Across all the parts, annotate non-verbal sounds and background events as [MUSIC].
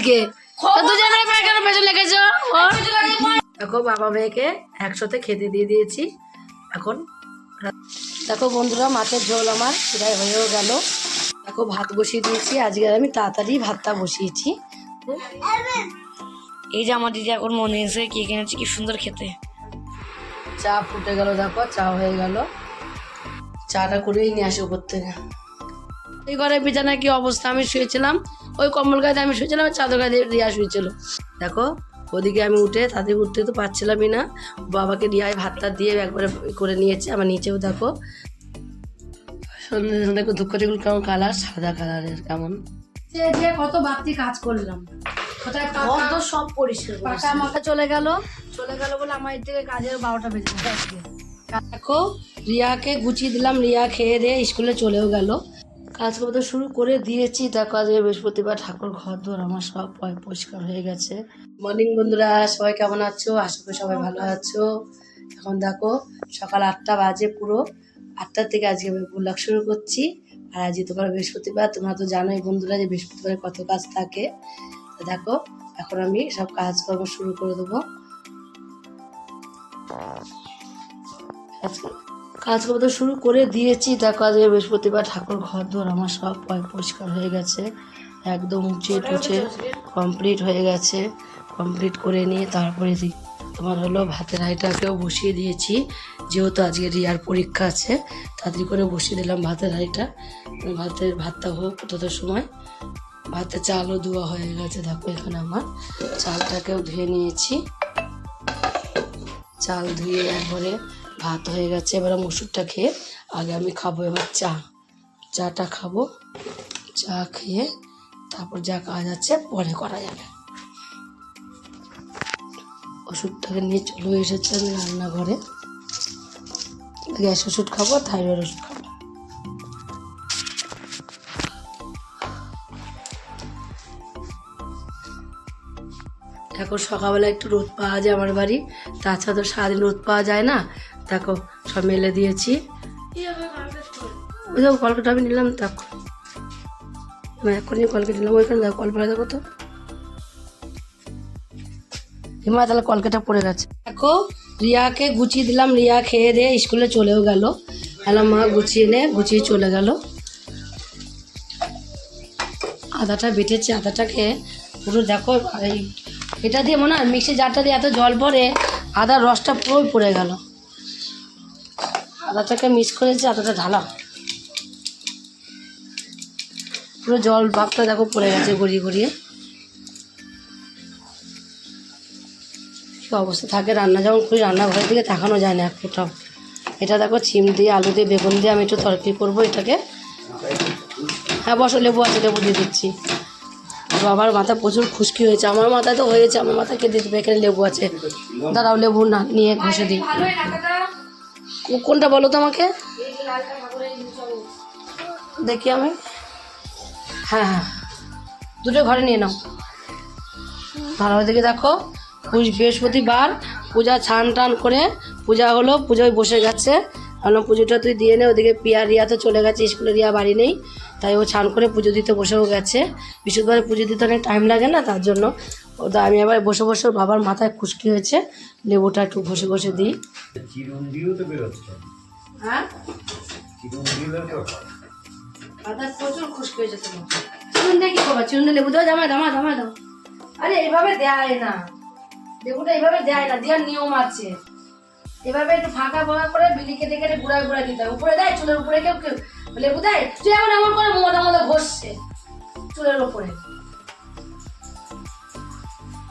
আজকে। দুজনে মিলে কেন পেছন লেগেছো? দেখো বাবা মেয়েকে একসাথে খেতে দিয়ে দিয়েছি। এখন দেখো বন্ধুরা মাছের ঝোল আমার প্রায় হয়েও গেল। দেখো ভাত বসিয়ে দিয়েছি। আজকে আমি তাড়াতাড়ি ভাতটা বসিয়েছি। এই যে আমার দিদি এখন মনে এসে কি কিনেছি কি সুন্দর খেতে। চা ফুটে গেল দেখো চা হয়ে গেল। চাটা করেই নিয়ে আসে উপর থেকে। এই ঘরে বিছানায় কি অবস্থা? আমি শুয়েছিলাম। ওই কম্বল গায়ে আমি শুয়েছিলাম চাদর গায়ে রিয়া শুয়েছিল। দেখো ওদিকে আমি উঠে তাদের উঠতে তো পারছিলামই না। বাবাকে রিয়ায় ভাতটা দিয়ে একবারে করে নিয়েছে। আমার নিচেও দেখো সন্ধ্যে দেখো ধূপকাঠিগুলো কেমন কালার সাদা কালারের কেমন। যে কত বাড়তি কাজ করলাম। কোথায় সব পরিষ্কার পাকা মাথা চলে গেল। চলে গেল বলে আমার থেকে কাজের বারোটা বেজে দেখো রিয়াকে গুছিয়ে দিলাম। রিয়া খেয়ে দিয়ে স্কুলে চলেও গেল। কাজ করতে শুরু করে দিয়েছি। দেখো, আজকে বৃহস্পতিবার ঠাকুর ঘর দোর আমার সব পরিষ্কার হয়ে গেছে। মর্নিং বন্ধুরা, সবাই কেমন আছো? আশা করি সবাই ভালো আছো। এখন দেখো, সকাল আটটা বাজে পুরো। আটটার থেকে আজকে আমি ব্লগ শুরু করছি। আর আজকে তোমার বৃহস্পতিবার, তোমরা তো জানোই বন্ধুরা যে বৃহস্পতিবার কত কাজ থাকে। দেখো, এখন আমি সব কাজকর্ম শুরু করে দেবো। কাজ- তো শুরু করে দিয়েছি। দেখো, আজকে বৃহস্পতিবার ঠাকুর ঘর দোর আমার সব পয়- পরিষ্কার হয়ে গেছে। একদম উঁচে টুচে কমপ্লিট হয়ে গেছে। কমপ্লিট করে নিয়ে তারপরে তোমার হলো ভাতের হাঁড়িটাকেও বসিয়ে দিয়েছি। যেহেতু আজকে রিয়ার পরীক্ষা আছে, তাড়াতাড়ি করে বসিয়ে দিলাম ভাতের হাঁড়িটা ভাতের ভাতটা হোক তত সময়। ভাতে চালও ধোয়া হয়ে গেছে, দেখো এখানে আমার। চালটাকেও ধুয়ে নিয়েছি। চাল ধুয়ে একবারে ভাত হয়ে গেছে, এবার মুসুরটা খেয়ে আগে আমি খাব, এবার চা। চাটা খাব, চা খেয়ে তারপর যা কাজ আছে পরে করা যাবে। ওষুধটাকে নিয়ে চলে এসেছে আমি রান্নাঘরে। গ্যাস ওষুধ খাব, থাইরয়েড ওষুধ খাব। এখন সকালবেলা একটু রোদ পাওয়া যায় আমার বাড়ি, তাছাড়া তো সারাদিন রোদ পাওয়া যায় না। দেখো সব মেলে দিয়েছি। ওই দেখো, কলকাতা আমি নিলাম, দেখো। আমি এখনই কলকাতা নিলাম, ওইখানে দেখো কল্পনা দেখো তো। হিমা তাহলে কলকাতা পড়ে গেছে। দেখো, রিয়াকে গুছিয়ে দিলাম, রিয়া খেয়ে দিয়ে স্কুলে চলেও গেল। এলাম মা গুছিয়ে নে, গুছিয়ে চলে গেল। আদাটা বেটেছে, আদাটাকে পুরো দেখো, এই এটা দিয়ে মনে হয় মিক্সি জারটা দিয়ে এত জল পরে আদার রসটা পুরোই পড়ে গেল। আদাটাকে মিক্স করেছি আদাটা ঢালা। পুরো জল ভাবটা দেখো পড়ে গেছে গড়িয়ে গড়িয়ে। কী অবস্থা থাকে রান্না, যখন করি রান্নাঘরের দিকে তাকানো যায় না এক ফোটাও। এটা দেখো চিম দিয়ে, আলু দিয়ে, বেগুন দিয়ে আমি একটু তরকারি করব এটাকে। হ্যাঁ বসো, লেবু আছে, লেবু দিয়ে দিচ্ছি। বাবার মাথা প্রচুর খুশকি হয়েছে, আমার মাথায় তো হয়েছে, আমার মাথা কেটে দেবে এখানে লেবু আছে। দাঁড়াও, লেবু না, নিয়ে ঘষে দিই। কো- কোনটা বলো তো আমাকে? দেখি আমি। হ্যাঁ হ্যাঁ। দুটো ঘরে নিয়ে নাও। ভালো দেখে। দেখো বৃহস্পতিবার, পূজা ছান টান করে পূজা হলো, পুজোয় বসে গেছে। ভাবলাম পুজোটা তুই দিয়ে নে, ওদিকে পিয়া রিয়া তো চলে গেছে, স্কুলে রিয়া বাড়ি নেই। তাই ও ছান করে পুজো দিতে বসেও গেছে। বৃহস্পতিবারে পুজো দিতে অনেক টাইম লাগে না তার জন্য। ও তো আমি আবার বসে বসে বাবার মাথায় খুশকি হয়েছে লেবুটা একটু ঘষে ঘষে দিই। হ্যাঁ? প্রচুর খুশকি হয়েছে তোমার। চুন দিয়ে কি করবা? চুন দিয়ে লেবু দাও জামা আরে এইভাবে দেয় না। লেবুটা এইভাবে দেয় না দেওয়ার নিয়ম আছে। এভাবে একটু ফাঁকা ফাঁকা করে বিলি কেটে কেটে গুড়া গুড়া দিতে হয়। উপরে দেয় চুলের উপরে কেউ কেউ লেবু দেয় তুই এমন এমন করে মোটা মোটা ঘষছে চুলের উপরে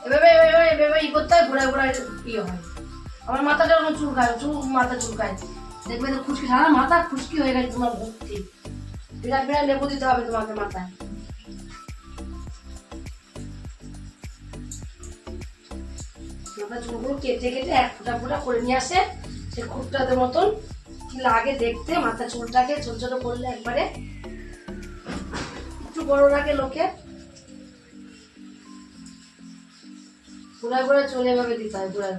এভাবে এভাবে এভাবে ই করতে হয় ঘুরা ঘুরা ইয়ে হয়। আমার মাথাটা ওরকম চুলকায় চুল, মাথা চুলকায় দেখবে তো খুশকি, সারা মাথা খুশকি হয়ে গেছে তোমার ভর্তি বিরাট বিরাট লেবু দিতে হবে তোমাকে মাথায়। মাথা চুলগুলো কেটে কেটে এক ফুটা ফুটা করে নিয়ে আসে, সে খুঁটটাদের মতন লাগে দেখতে, মাথা চুলটাকে ছোট ছোট করলে একবারে একটু বড় লাগে লোকে। ঘুরা ঘুরা চলে এভাবে দিতে হয় ঘুরা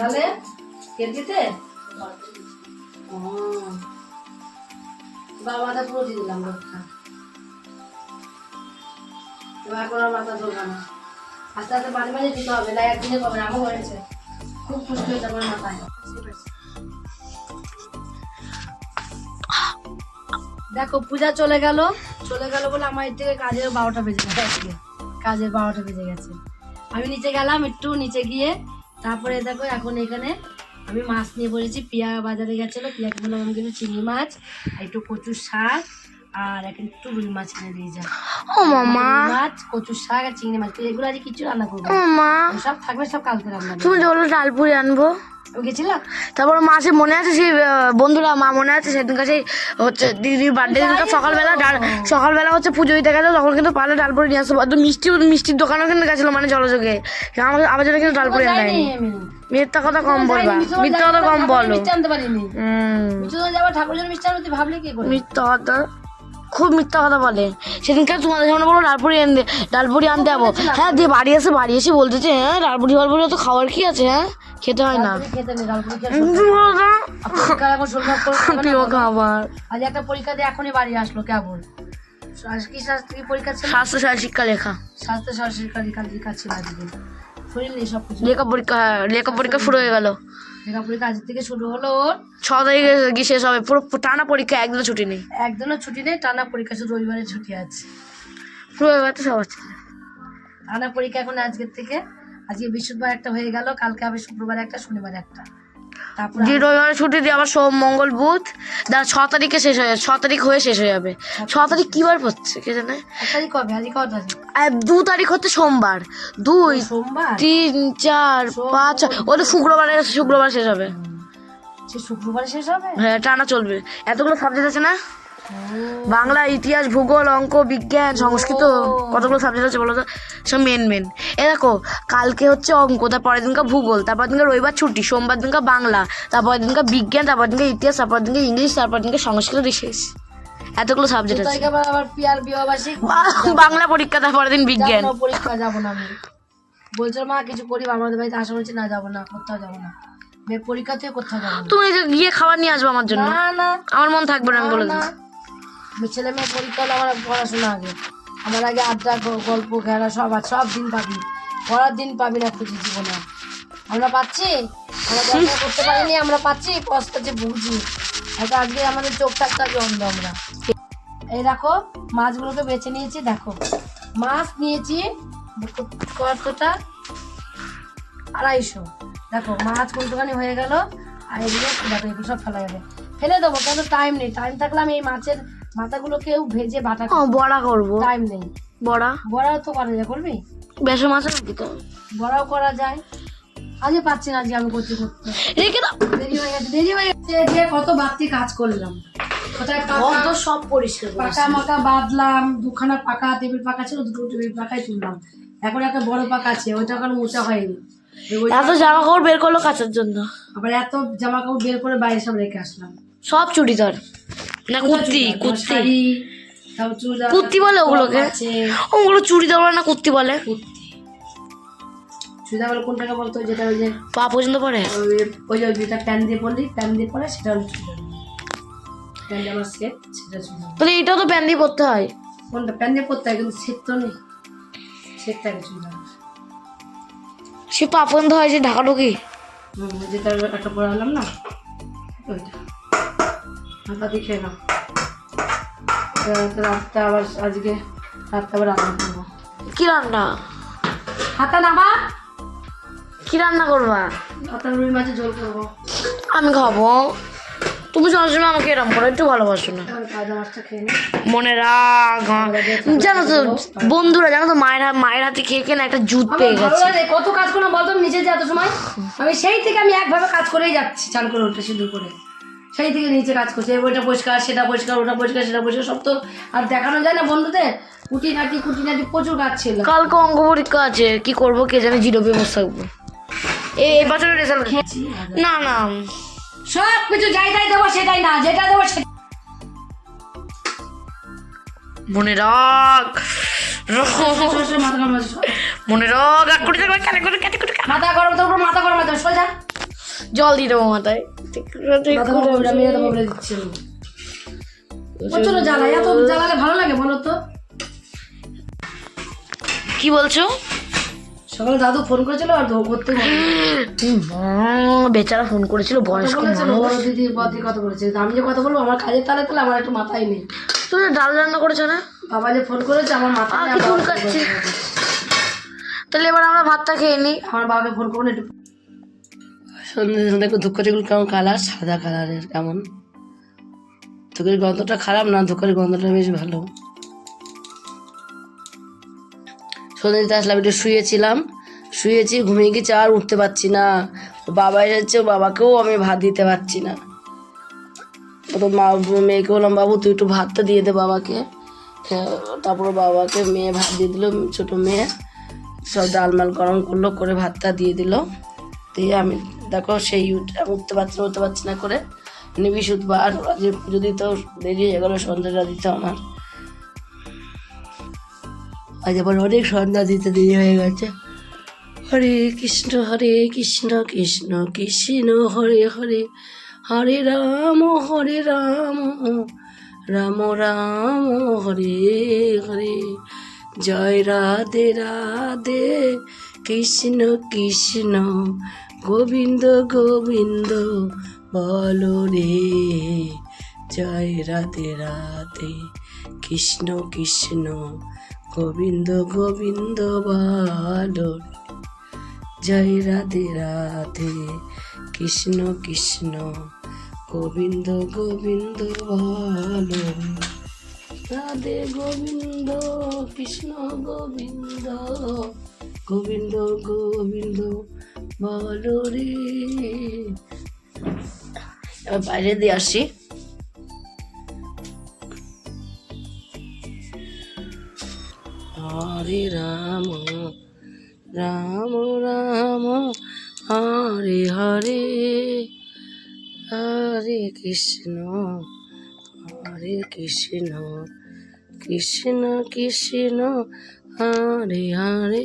তাহলে কেটলিতে? ও। বাবা মাথা পুরো দিয়ে দিলাম এখন মাথা ধরবে না আস্তে আস্তে মাঝে মাঝে দিতে হবে না একদিনে কবে আমার হয়েছে। খুব খুশি হয়েছে আমার মাথায়। দেখো, পূজা চলে গেল। চলে গেল বলে আমার এর থেকে কাজের বারোটা বেজে গেছে। কাজের বারোটা বেজে গেছে। আমি নিচে গেলাম, একটু নিচে গিয়ে তারপরে দেখো এখন এখানে আমি মাছ নিয়ে বলেছি পিয়া বাজারে গেছিল। পিয়াকে বললাম আমি কিন্তু চিংড়ি মাছ একটু কচুর শাক আর এখন একটু রুই মাছ কিনে দিয়ে যা ও মামা। মাছ কচুর শাক আর চিংড়ি মাছ এগুলো আজ কিছু রান্না করব সব থাকবে সব কালকে রান্না। তুমি জল বলল ডালপুরি আনব। গেছিলাম তারপর মাসে মনে আছে সেই বন্ধুরা মা মনে আছে সেদিনকার সেই হচ্ছে দিদির বার্থডে দিনকার সকালবেলা ডাল সকালবেলা হচ্ছে পুজো দিতে গেছে তখন কিন্তু পারলে ডালপুরি নিয়ে আসব মিষ্টি মিষ্টির দোকানও কিন্তু গেছিল মানে জলযোগে। আমাদের আবার জন্য কিন্তু ডালপুরি যাইনি। আমি মিথ্যা কথা কম বলবা। মিথ্যা কথা কম বলো। মিথ্যা কথা। খুব মিথ্যা কথা বলে। সেদিনকার তোমাদের সামনে বলো ডালপুরি আনতে ডালপুরি আনতে যাব। হ্যাঁ দিয়ে বাড়ি এসে বাড়ি এসে বলতেছে হ্যাঁ ডালপুরি ফালপুরি তো খাওয়ার কি আছে হ্যাঁ? খেতে হয় না। খাবার। আজ একটা পরীক্ষা দিয়ে এখনই বাড়ি আসলো কেবল আজ কি স্বাস্থ্য পরীক্ষা ছিল? স্বাস্থ্য সার শিক্ষা লেখা স্বাস্থ্য ছিল আজকে। সব কিছু লেখা পরীক্ষা লেখা পরীক্ষা শুরু হয়ে গেল। লেখা পরীক্ষা আজ থেকে শুরু হলো ওর। ছ তারিখে কি শেষ হবে। পুরো টানা পরীক্ষা একদিনও ছুটি নেই। একদিনও ছুটি নেই টানা পরীক্ষা শুধু রবিবারে ছুটি আছে। পুরো এবার তো সব আছে টানা পরীক্ষা এখন আজকের থেকে। আজকে বৃহস্পতিবার একটা হয়ে গেল কালকে হবে শুক্রবার একটা শনিবার একটা। যে রবিবারে ছুটি দিয়ে আবার সোম মঙ্গল বুধ। দা ছ তারিখে শেষ হয়ে যাবে ছ তারিখ হয়ে শেষ হয়ে যাবে। ছ তারিখ কিবার পড়ছে কে জানে? দু তারিখ হচ্ছে সোমবার। দুই সোমবার? তিন চার পাঁচ ছয়। ও তো শুক্রবারে শুক্রবার শেষ হবে। শুক্রবার শেষ হবে? হ্যাঁ টানা চলবে। এতগুলো সাবজেক্ট আছে না? বাংলা ইতিহাস ভূগোল অঙ্ক বিজ্ঞান সংস্কৃত কতগুলো সাবজেক্ট আছে বলো তো? সব মেন মেন এ দেখো কালকে হচ্ছে অঙ্ক তারপরের দিনকে ভূগোল তারপর দিনকে রবিবার ছুটি সোমবার দিনকে বাংলা তারপর দিনকে বিজ্ঞান তারপর দিনকে ইতিহাস তারপর দিনকে ইংলিশ তারপর দিনকে সংস্কৃত শেষ এতগুলো সাবজেক্ট আছে। বাংলা পরীক্ষা তারপরের দিন বিজ্ঞান। পরীক্ষা যাব না আমি। বলছিল মা কিছু করি আমাদের বাড়িতে আসা বলছি না যাব না কোথাও যাব না। পরীক্ষা থেকে কোথাও যাব না। তুমি যে গিয়ে খাবার নিয়ে আসব আমার জন্য। না না। আমার মন থাকবে না আমি বলে দিই আমি ছেলে মেয়ে পরীক্ষা হলে আমার পড়াশোনা আগে। আমার আগে আড্ডা গল্প, খেলা, সব সব দিন পাবি। পড়ার দিন পাবি না খুঁজে জীবনে। আমরা পাচ্ছি? আমরা ব্যবসা করতে পারিনি, আমরা পাচ্ছি? পস্তাচ্ছে বুঝি। হয়তো আজকে আমাদের চোখ থাকতে হবে অন্ধ আমরা। এই দেখো, মাছগুলোকে বেছে নিয়েছি, দেখো। মাছ নিয়েছি কতটা? আড়াইশো। দেখো, মাছ কোনটুখানি হয়ে গেল, আর এগুলো দেখো, এগুলো সব ফেলা যাবে। ফেলে দেবো কেন টাইম নেই। টাইম থাকলে আমি এই মাছের মাথাগুলোকেও ভেজে বাটা বড়া করব। টাইম নেই। বড়া? বড়াও তো করা যায় করবি? বেসন মাছ নাকি তো। বড়াও করা যায়। আজকে পাচ্ছি না আজকে আমি করতে করতে। রেখে দাও। দেরি হয়ে গেছে দেরি হয়ে গেছে যে কত বাড়তি কাজ করলাম। কোথায় পাকা সব পরিষ্কার পাকা মাকা বাঁধলাম দুখানা পাকা টেবিল পাকা ছিল দুটো টেবিল পাকাই তুললাম। এখন একটা বড় পাকা আছে ওইটা এখন মোচা হয়নি। এত জামা কাপড় বের করল কাচার জন্য। আবার এত জামা কাপড় বের করে বাইরে সব রেখে আসলাম। সব চুড়িদার। না কুর্তি কুর্তি। কুর্তি বলে ওগুলোকে? ওগুলো চুড়িদার বলে না কুর্তি বলে? চুড়িদার বলে কোনটাকে বলতো? যেটা ওই যে পা পর্যন্ত পরে ওই- ওই যে যেটা প্যান দিয়ে পরলি প্যান দিয়ে পরে সেটা হলো তাহলে এটাও তো প্যান দিয়ে পরতে হয়। কোনটা? প্যান দিয়ে পরতে হয় কিন্তু সেট তো নেই। সেট থাকে চুড়িদার। সে পা পর্যন্ত হয় যে ঢাকা ঢুকি। যেটা একটা পরালাম না ওইটা। দিয়ে খেয়ে নাও। রাতটা আবার আজকে রাতটা আবার রান্না করব। কি রান্না? হাতা নামা কি রান্না করবা? হাতা রুই মাছের ঝোল করব। আমি খাব। তুমি সবসময় আমাকে এরম করো একটু ভালোবাসো না। মনে রাগ জানো তো বন্ধুরা জানো তো মায়ের মায়ের হাতে খেয়ে খেয়ে একটা জুত পেয়ে গেছে। কত কাজ করলাম বলতো নিজে যে এত সময়? আমি সেই থেকে আমি একভাবে কাজ করেই যাচ্ছি চান করে উঠে সিঁদুর করে সেই থেকে নিচে কাজ করছে ওইটা পরিষ্কার সেটা পরিষ্কার ওটা পরিষ্কার সেটা পরিষ্কার সব তো আর দেখানো যায় না বন্ধুদের। কুটি নাটি কুটি নাটি প্রচুর কাজ ছিল। কালকে অঙ্ক পরীক্ষা আছে কি করব কে জানে জিরো বসে থাকব। এই বছরের রেজাল্ট না না। সব কিছু যাই তাই দেবো সেটাই না যেটা দেবো সেটা মনে রাখ। মনে রাখ করে থাকবে কেন করে কেটে করে মাথা গরম তোর মাথা গরম সোজা। জল দিয়ে দেবো মাথায়। মাথা কি বলছো? সকালে দাদু ফোন করেছিল আর করতে বেচারা ফোন করেছিল বয়স্ক মানুষ। বড় দিদি বদি কথা বলেছে। আমি যে কথা বলব আমার কাজের তালে তালে আমার একটু মাথায় নেই। তুমি ডাল রান্না করেছ না? বাবা যে ফোন করেছে আমার কি চুল ফোন কাটছে? তাহলে এবার আমরা ভাতটা খেয়ে নিই। আমার বাবাকে ফোন করুন একটু সন্ধ্যে সন্ধ্যে ধুকারিগুলো কেমন কালার সাদা কালারের কেমন? ধুকারির গন্ধটা খারাপ না? ধুকারির গন্ধটা বেশ ভালো। সন্ধ্যে আসলাম, একটু শুয়েছিলাম। শুয়েছি, ঘুমিয়ে গেছি, আর উঠতে পারছি না। বাবা এসেছে বাবাকেও আমি ভাত দিতে পারছি না। তো মা মেয়েকে বললাম, বাবু, তুই একটু ভাতটা দিয়ে দে বাবাকে। খে- তারপর বাবাকে মেয়ে ভাত দিয়ে দিল, ছোটো মেয়ে। সব ডালমাল গরম করল, করে ভাতটা দিয়ে দিল। দিয়ে আমি দেখো সেই উঠ- উঠতে পারছি না, উঠতে পারছি না করে। নিবি উঠবো। আর যদি তো দেরি হয়ে গেলো সন্ধ্যাটা দিতে আমার। আজ আবার অনেক সন্ধ্যা দিতে দেরি হয়ে গেছে। হরে কৃষ্ণ হরে কৃষ্ণ কৃষ্ণ কৃষ্ণ, হরে হরে। হরে রাম হরে রাম রাম রাম, হরে হরে। জয় রাধে রাধে। কৃষ্ণ কৃষ্ণ গোবিন্দ গোবিন্দ, বলো রে। জয় রাধে রাধে। কৃষ্ণ কৃষ্ণ, গোবিন্দ গোবিন্দ, বলো জয় রাধে রাধে। কৃষ্ণ কৃষ্ণ, গোবিন্দ গোবিন্দ, বলো রাধে গোবিন্দ, কৃষ্ণ গোবিন্দ গোবিন্দ গোবিন্দ বলো রে এবার বাইরে দিয়ে আসি। হরে রাম রাম রাম, হরে হরে হরে কৃষ্ণ হরে কৃষ্ণ কৃষ্ণ কৃষ্ণ, হরে হরে।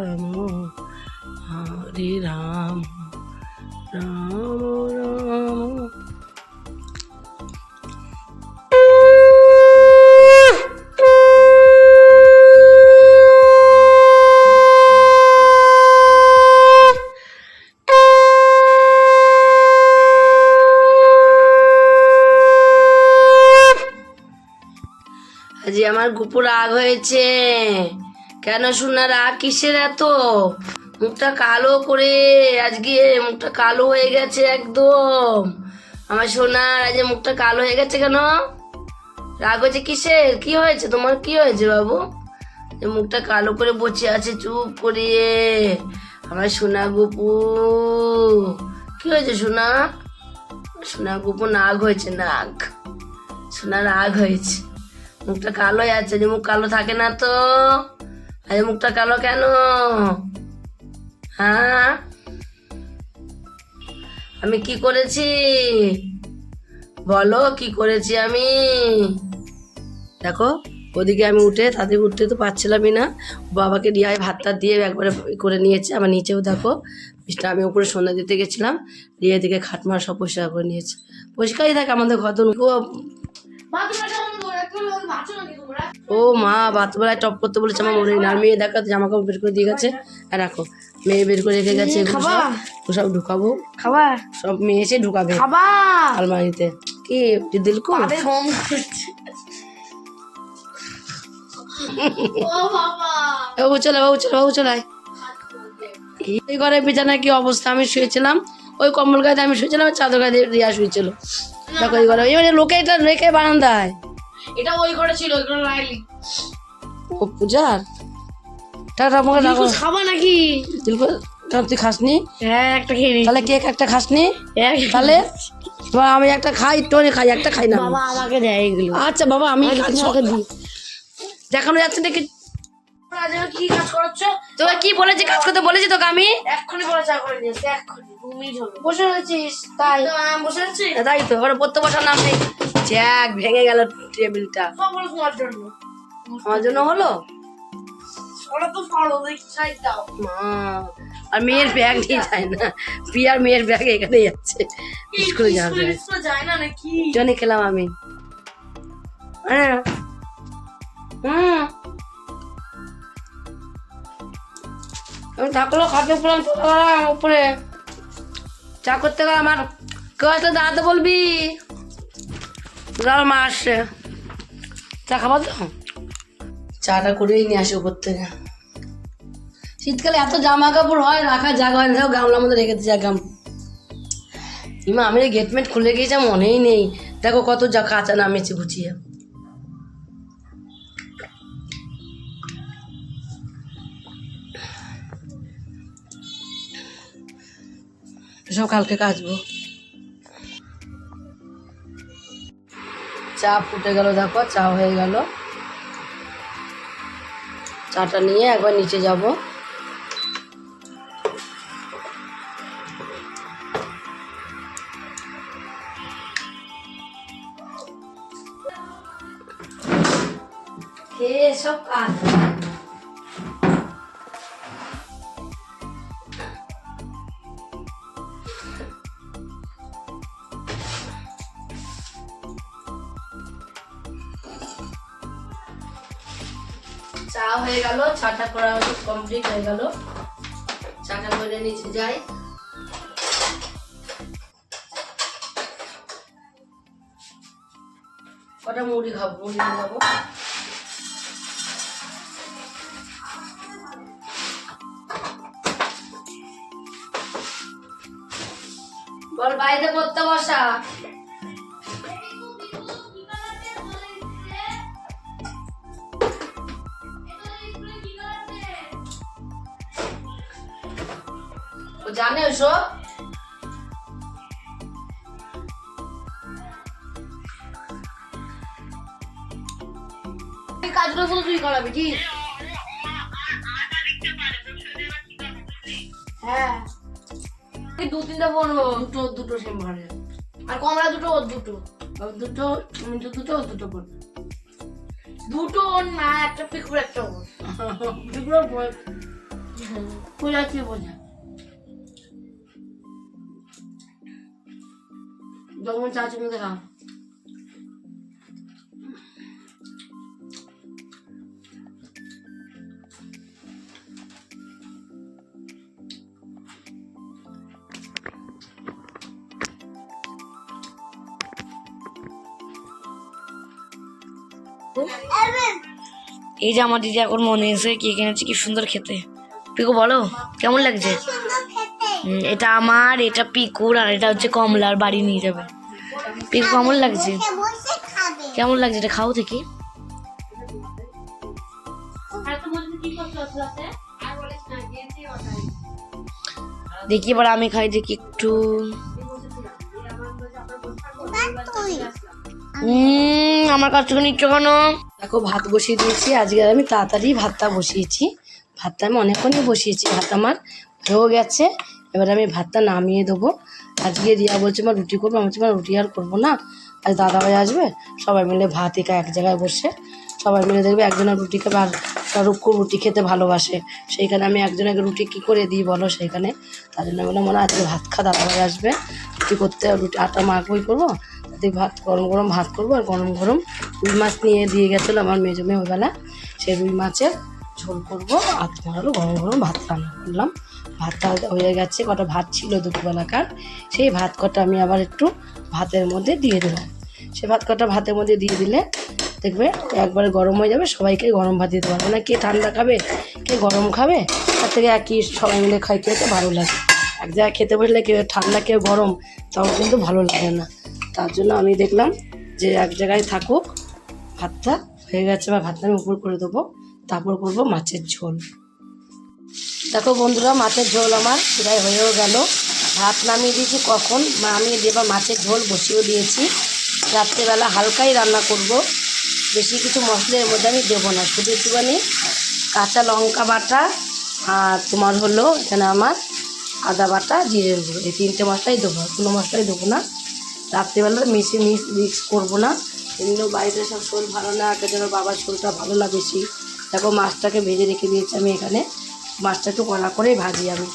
আজ আমার গুপু রাগ হয়েছে। কেন শোনা রাগ কিসের এত? মুখটা কালো করে আজকে মুখটা কালো হয়ে গেছে একদম। আমার সোনার, আজ মুখটা কালো হয়ে গেছে কেন? রাগ হয়েছে কিসের? কি হয়েছে? তোমার কি হয়েছে বাবু? যে মুখটা কালো করে বসে আছে চুপ করিয়ে। আমার সোনা গুপু, কি হয়েছে সোনা? সোনা গুপু নাগ হয়েছে, নাগ। সোনা রাগ হয়েছে। মুখটা কালো আছে, যে মুখ কালো থাকে না তো? আজ মুখটা কালো কেন? হ্যাঁ? আমি কি করেছি? বলো, কি করেছি আমি? দেখো, ওদিকে আমি উঠে, তাদের উঠতে তো পারছিলামই না। বাবাকে দিয়ে ভাতটা দিয়ে একবারে করে নিয়েছে। আমার নিচেও দেখো আমি উপরে সন্ধ্যা দিতে গেছিলাম। দিয়ে এদিকে খাটমার সব পরিষ্কার করে নিয়েছে। পরিষ্কারই থাকে আমাদের ঘর তো ও মা বাতবেলায় টপ করতে বলেছে আমার মনে নেই। আর মেয়ে দেখা জামা কাপড় বের করে দিয়ে গেছে। আর রাখো মেয়ে বের করে রেখে গেছে সব। ঢুকাবো। খাবার সব মেয়ে এসে ঢুকাবে। আলমারিতে। কি ফোন করছে বাবু। চলে বাবু চলে বাবু চলে আয়। এই ঘরে বিছানায় কি অবস্থা? আমি শুয়েছিলাম। ওই কম্বল গায়ে আমি শুয়েছিলাম চাদর গায়ে রিয়া শুয়েছিল। দেখো এই ঘরে। এবারে লোকে এটা রেখে বারান্দায়। এটা ওই ঘরে ছিল ওই ঘরে রাখলি ও পূজার? টাটা আমাকে খাবা নাকি? কেন তুই খাসনি? হ্যাঁ একটা খেয়ে তাহলে কেক একটা খাসনি? তাহলে বা আমি একটা খাই খাই একটা খাই না। বাবা আমাকে দেয় এগুলো। আচ্ছা বাবা আমি দিই। দেখানো যাচ্ছে নাকি কি কাজ করছ তোকে কি বলেছি? কাজ করতে বলেছি তোকে আমি? এক্ষুনি বলে চা করে দিয়েছি এক্ষুনি। বসে রয়েছিস তাই। বসে তাই তো এবার পড়তে বসার নাম নেই। জ্যাক ভেঙে গেল টেবিলটা তোমার জন্য। আমার জন্য হলো? আর মেয়ের ব্যাগ নিয়ে যায় না। মেয়ের ব্যাগ এখানে যাচ্ছে। স্কুলে যাবে স্কুলে যায় না নাকি? জন্য খেলাম আমি। হ্যাঁ। হুম। আমি থাকল খাতে উপরে আমি উপরে। চা করতে গেলাম আর কেউ আসলে দাঁড়াতে বলবি? দাঁড়া মা আসছে। চা খাবার তো? চাটা করেই নিয়ে আসি উপর থেকে। শীতকালে এত জামা কাপড় হয়, রাখা জায়গা হয় না। গামলার মধ্যে রেখে দিচ্ছি গাম ইমা, আমি গেটমেট খুলে গিয়েছে মনেই নেই। দেখো, কত যা কাঁচা নামেছি গুছিয়ে। সব কালকে কাচবো। চা ফুটে গেল দেখো চা হয়ে গেল। চাটা নিয়ে একবার নিচে যাব। সব কাজ। চা হয়ে গেল, চাটা করা কমপ্লিট হয়ে গেল। চাটা করে নিচে যাই। কটা মুড়ি খাব? মুড়ি যাব। বল বাড়িতে পড়তে বসা। ও জানে ওসব? কাজগুলো শুধু তুই করাবি কি? হ্যাঁ। এই দু তিনটা পড়ব দুটো দুটো সেম ভাড়ে আর কমলা দুটো ওর দুটো। দুটো দুটো দুটো পড়বে দুটো ওর না একটা পিকুর একটা ওর। [LAUGHS] পড়বে বোঝা কি বোঝা? যখন চা চুমু দেখা এই যে আমার দিদি এখন মনে এসে কি কিনেছে কি সুন্দর খেতে। পিকু বলো কেমন লাগছে? এটা আমার এটা পিকুর আর এটা হচ্ছে কমলার বাড়ি নিয়ে যাবে। পিকু কেমন লাগছে? কেমন লাগছে এটা খাও থেকে দেখি এবার আমি খাই দেখি একটু। আমার কাছ থেকে নিচ্ছ কেন? দেখো ভাত বসিয়ে দিয়েছি। আজকে আমি তাড়াতাড়ি ভাতটা বসিয়েছি। ভাতটা আমি অনেকক্ষণই বসিয়েছি। ভাত আমার হয়েও গেছে। এবার আমি ভাতটা নামিয়ে দেবো। আজকে রিয়া বলছে, মা, রুটি করব? আমি বলছি রুটি আর করব না। আজ দাদাভাই আসবে, সবাই মিলে ভাত একা এক জায়গায় বসে, সবাই মিলে দেখবে একজনের রুটি খাবে আর রুক্ষ রুটি খেতে ভালোবাসে। সেইখানে আমি একজনকে রুটি কী করে দিই বলো সেইখানে? তার জন্য বললাম মনে আজকে ভাত খা দাদাভাই আসবে। রুটি করতে রুটি, আটা মাখবই করব? তাতে ভাত, গরম গরম ভাত করব আর গরম গরম রুই মাছ নিয়ে দিয়ে গেছিল আমার মেজো মেয়ে ওইবেলা সেই রুই মাছের ঝোল করব আর তোমার গরম গরম ভাত রান্না করলাম। ভাতটা হয়ে গেছে, কটা ভাত ছিল দুপুরবেলাকার, সেই ভাত কটা আমি আবার একটু ভাতের মধ্যে দিয়ে দিলাম। সে ভাত কটা ভাতের মধ্যে দিয়ে দিলে দেখবে একবারে গরম হয়ে যাবে, সবাইকে গরম ভাত দিতে পারবে না। কে ঠান্ডা খাবে, কে গরম খাবে, তার থেকে একই সবাই মিলে খাই খেতে ভালো লাগে। এক জায়গায় খেতে বসলে কেউ ঠান্ডা, কেউ গরম, তাও কিন্তু ভালো লাগে না। তার জন্য আমি দেখলাম যে এক জায়গায় থাকুক, ভাতটা হয়ে গেছে, বা ভাতটা আমি উপর করে দেবো, তারপর করব মাছের ঝোল। দেখো বন্ধুরা, মাছের ঝোল আমার প্রায় হয়েও গেল। ভাত নামিয়ে দিয়েছি কখন? নামিয়ে এবার মাছের ঝোল বসিয়েও দিয়েছি। রাত্রেবেলা হালকাই রান্না করব। বেশি কিছু মশলার মধ্যে আমি দেবো না। শুধু একটুখানি কাঁচা লঙ্কা বাটা আর তোমার হলো এখানে আমার আদা বাটা জিরের গুঁড়ো। এই তিনটে মশলাই দেবো কোনো মশলাই দেবো না। রাত্রিবেলা মিশে মিক্স মিক্স করব না। এমনিও বাড়িতে সব শোল ভালো না আগে যেন বাবার শোলটা ভালো লাগে বেশি। দেখো মাছটাকে ভেজে রেখে দিয়েছি আমি এখানে। মাছটা একটু কড়া করেই ভাজি আমি।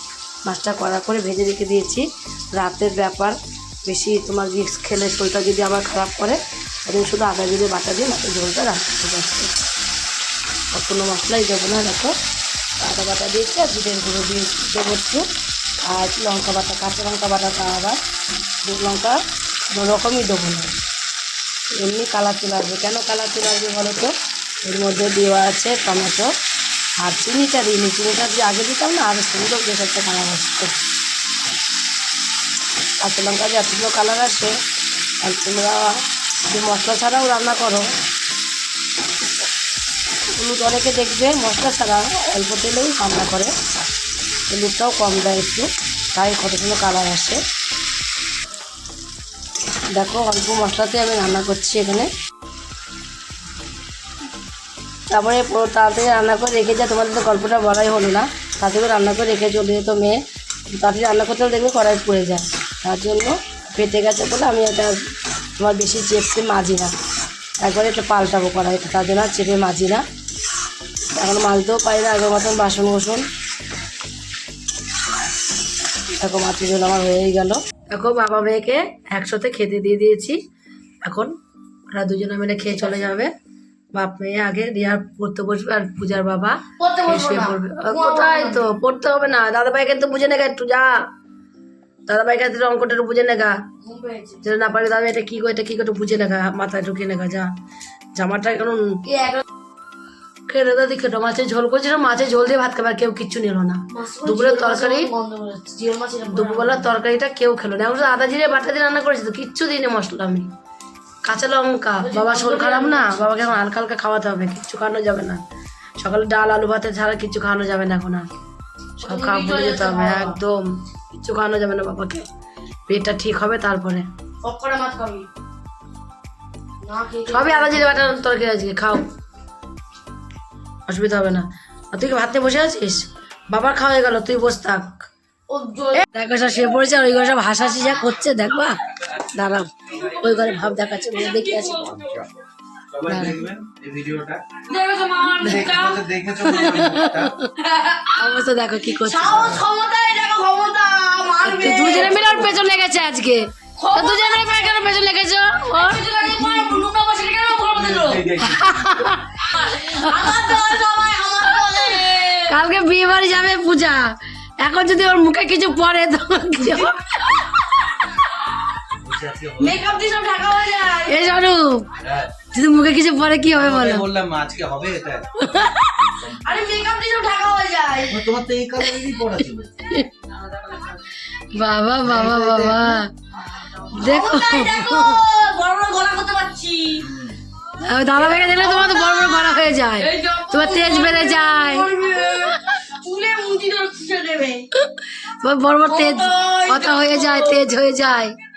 মাছটা কড়া করে ভেজে রেখে দিয়েছি। রাতের ব্যাপার, বেশি তোমার রিক্স খেলে শোলটা যদি আবার খারাপ করে, তাহলে শুধু আদা, জিরে, বাটা দিয়ে মাছের ঝোলটা রাখতে পারছি আর কোনো মশলাই দেবো না, দেখো। আদা, বাটা দিয়েছি আর জিরের গুঁড়ো দিয়ে দেবো একটু। আর লঙ্কা বাটা, কাঁচা লঙ্কা বাটাটা আবার। দু লঙ্কা রকমই দেবো না। এমনি কালার চলে আসবে। কেন কালার চলে আসবে বলো তো? এর মধ্যে দেওয়া আছে টমেটো। আর চিনিটা দিইনি চিনিটা যদি আগে দিতাম না আরও সুন্দর একটা কালার আসতো। কাঁচা লঙ্কা যে এতগুলো কালার আসে। আর তোমরা যদি মশলা ছাড়াও রান্না করো, হলুদ অনেকে দেখবে মশলা ছাড়া অল্প তেলেই রান্না করে। হলুদটাও কম দেয় একটু, তাই কত সুন্দর কালার আসে। দেখো অল্প মশলাতে আমি রান্না করছি এখানে। তারপরে তাড়াতাড়ি রান্না করে রেখে যা, তোমাদের তো গল্পটা বলাই হলো না। তাড়াতাড়ি রান্না করে রেখে চলে যেত মেয়ে, তাড়াতাড়ি রান্না করতে দেখবে কড়াই পড়ে যায়। তার জন্য পেটে গেছে বলে আমি এটা তোমার বেশি চেপে মাজি না। একবারে একটু পাল্টাবো কড়াইটা, তার জন্য চেপে মাজি না। এখন মাজতেও পারি না, আগের মতন বাসন কোসন দেখো মাছের ঝোল আমার হয়েই গেল। দেখো বাবা মেয়েকে একসাথে খেতে দিয়ে দিয়েছি। এখন ওরা দুজনে মিলে খেয়ে চলে যাবে। বাপ মেয়ে আগে রিয়া পড়তে বসবে আর পূজার বাবা শুয়ে পড়বে। কোথায় তো? পড়তে হবে না। দাদা ভাইকে তো বুঝে নেগা একটু যা। দাদা ভাইকে একটু অঙ্কটা একটু বুঝে নেগা যেটা না পারে দাদা এটা কি গো এটা কি করে বুঝে নেগা মাথায় ঢুকিয়ে নেগা যা। জামাটা এখন খেতে দাদি খেটো মাছের ঝোল করছিলাম মাছের ঝোল দিয়ে ভাত খাবার কেউ কিচ্ছু নিল না। দুপুরের তরকারি দুপুরবেলার তরকারিটা কেউ খেলো না। আদা জিরে বাটা দিয়ে রান্না করেছি তো কিচ্ছু দিইনি মশলা আমি। কাঁচা লঙ্কা। বাবা শরীর খারাপ না? বাবাকে এখন হালকা হালকা খাওয়াতে হবে কিচ্ছু খাওয়ানো যাবে না। সকালে ডাল আলু ভাতে ছাড়া কিচ্ছু খাওয়ানো যাবে না এখন আর। সব খাওয়া ভুলে যেতে হবে একদম। কিচ্ছু খাওয়ানো যাবে না বাবাকে। পেটটা ঠিক হবে তারপরে। সবই আদা জিরে বাটা তরকারি আজকে খাও। অসুবিধা হবে না। আর তুই কি ভাত নিয়ে বসে আছিস? বাবার খাওয়া হয়ে গেল তুই বস থাক। দেখো সব শুয়ে পড়েছে আর ওই সব হাসাহাসি যা করছে দেখবা দাঁড়াও ওই ঘরে ভাব দেখাচ্ছে বলে দেখে আসি ভিডিওটা। দেখে মুখটা অবস্থা দেখো কি করছে। দুজনে মিলে ওর পেছন লেগেছে আজকে। দুজনে মিলে পেছন লেগেছো? কালকে বিয়ে বাড়ি যাবে পূজা। এখন যদি ওর মুখে কিছু পড়ে তো কি হবে? এই স্বরূপ হ্যাঁ, যদি মুখে কিছু পড়ে কি হবে বলো? বললাম আজকে হবে এটা। তোমার তো এই কালারেরই পড়া ছিল। বাবা বাবা বাবা। দেখো। আমি দাদা ভাইকে দেখলে তোমার তো বড় বড় গলা হয়ে যায়। তোমার তেজ বেড়ে যায়। তোমার বড় বড় তেজ কথা হয়ে যায় তেজ হয়ে যায়। হ্যাঁ,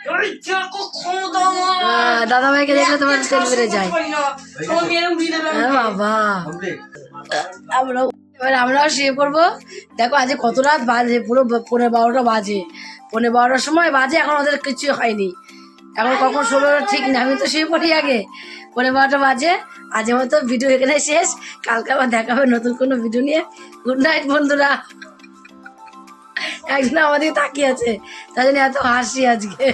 দাদা ভাইকে দেখলে তোমার তেল বেড়ে যায় বাবা আমরা এবার আমরাও শুয়ে পড়ব দেখো আজ কত রাত বাজে? পুরো পনেরো বারোটা বাজে। পনেরো বারোটার সময় বাজে এখন ওদের কিছু হয়নি। এখন কখন ষোলো ঠিক না আমি তো শুয়ে পড়ি আগে। পনেরো বারোটা বাজে। আজের মতো ভিডিও এখানে শেষ। কালকে আবার দেখা হবে নতুন কোনো ভিডিও নিয়ে। গুড নাইট বন্ধুরা। একজন আমাদের তাকিয়ে আছে তাই জন্য এত হাসি আজকে।